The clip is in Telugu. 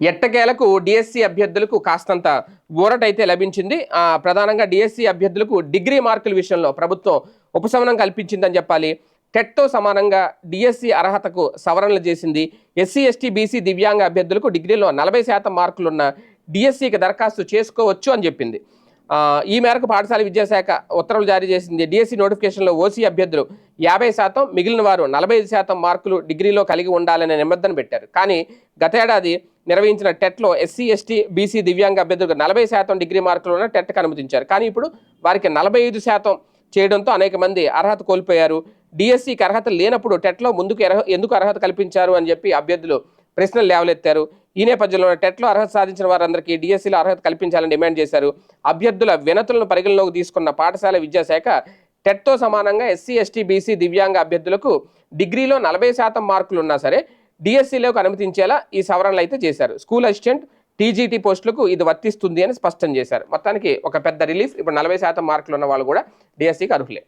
ఎట్టకేలకు డిఎస్సి అభ్యర్థులకు కాస్తంత ఊరటైతే లభించింది. ప్రధానంగా డిఎస్సి అభ్యర్థులకు డిగ్రీ మార్కుల విషయంలో ప్రభుత్వం ఉపశమనం కల్పించిందని చెప్పాలి. టెట్తో సమానంగా డిఎస్సి అర్హతకు సవరణలు చేసింది. ఎస్సీ ఎస్టీ బీసీ దివ్యాంగ అభ్యర్థులకు డిగ్రీలో నలభై శాతం మార్కులున్న డిఎస్సికి దరఖాస్తు చేసుకోవచ్చు అని చెప్పింది. ఈ మేరకు పాఠశాల విద్యాశాఖ ఉత్తర్వులు జారీ చేసింది. డిఎస్సి నోటిఫికేషన్లో ఓసీ అభ్యర్థులు యాభై శాతం మిగిలిన వారు నలభై ఐదు శాతం మార్కులు డిగ్రీలో కలిగి ఉండాలనే నిబంధన పెట్టారు. కానీ గతేడాది నిర్వహించిన టెట్లో ఎస్సీ ఎస్టీ బీసీ దివ్యాంగ అభ్యర్థులకు నలభై శాతం డిగ్రీ మార్కులు ఉన్న టెట్కి అనుమతించారు కానీ ఇప్పుడు వారికి నలభై ఐదు శాతం చేయడంతో అనేక మంది అర్హత కోల్పోయారు. డిఎస్సికి అర్హత లేనప్పుడు టెట్లో ముందుకు ఎందుకు అర్హత కల్పించారు అని చెప్పి అభ్యర్థులు ప్రశ్నలు లేవలెత్తారు. ఈ నేపథ్యంలో టెట్లో అర్హత సాధించిన వారందరికీ డిఎస్సిలో అర్హత కల్పించాలని డిమాండ్ చేశారు. అభ్యర్థుల వినతులను పరిగణలోకి తీసుకున్న పాఠశాల విద్యాశాఖ టెట్తో సమానంగా ఎస్సీ ఎస్టీ బీసీ దివ్యాంగ అభ్యర్థులకు డిగ్రీలో నలభై శాతం మార్కులు ఉన్నా సరే డిఎస్సిలోకి అనుమతించేలా ఈ సవరణలు అయితే చేశారు. స్కూల్ అసిస్టెంట్ టీజీటీ పోస్టులకు ఇది వర్తిస్తుంది అని స్పష్టం చేశారు. మొత్తానికి ఒక పెద్ద రిలీఫ్ ఇప్పుడు నలభై శాతం మార్కులు ఉన్న వాళ్ళు కూడా డిఎస్సికి అర్హులే.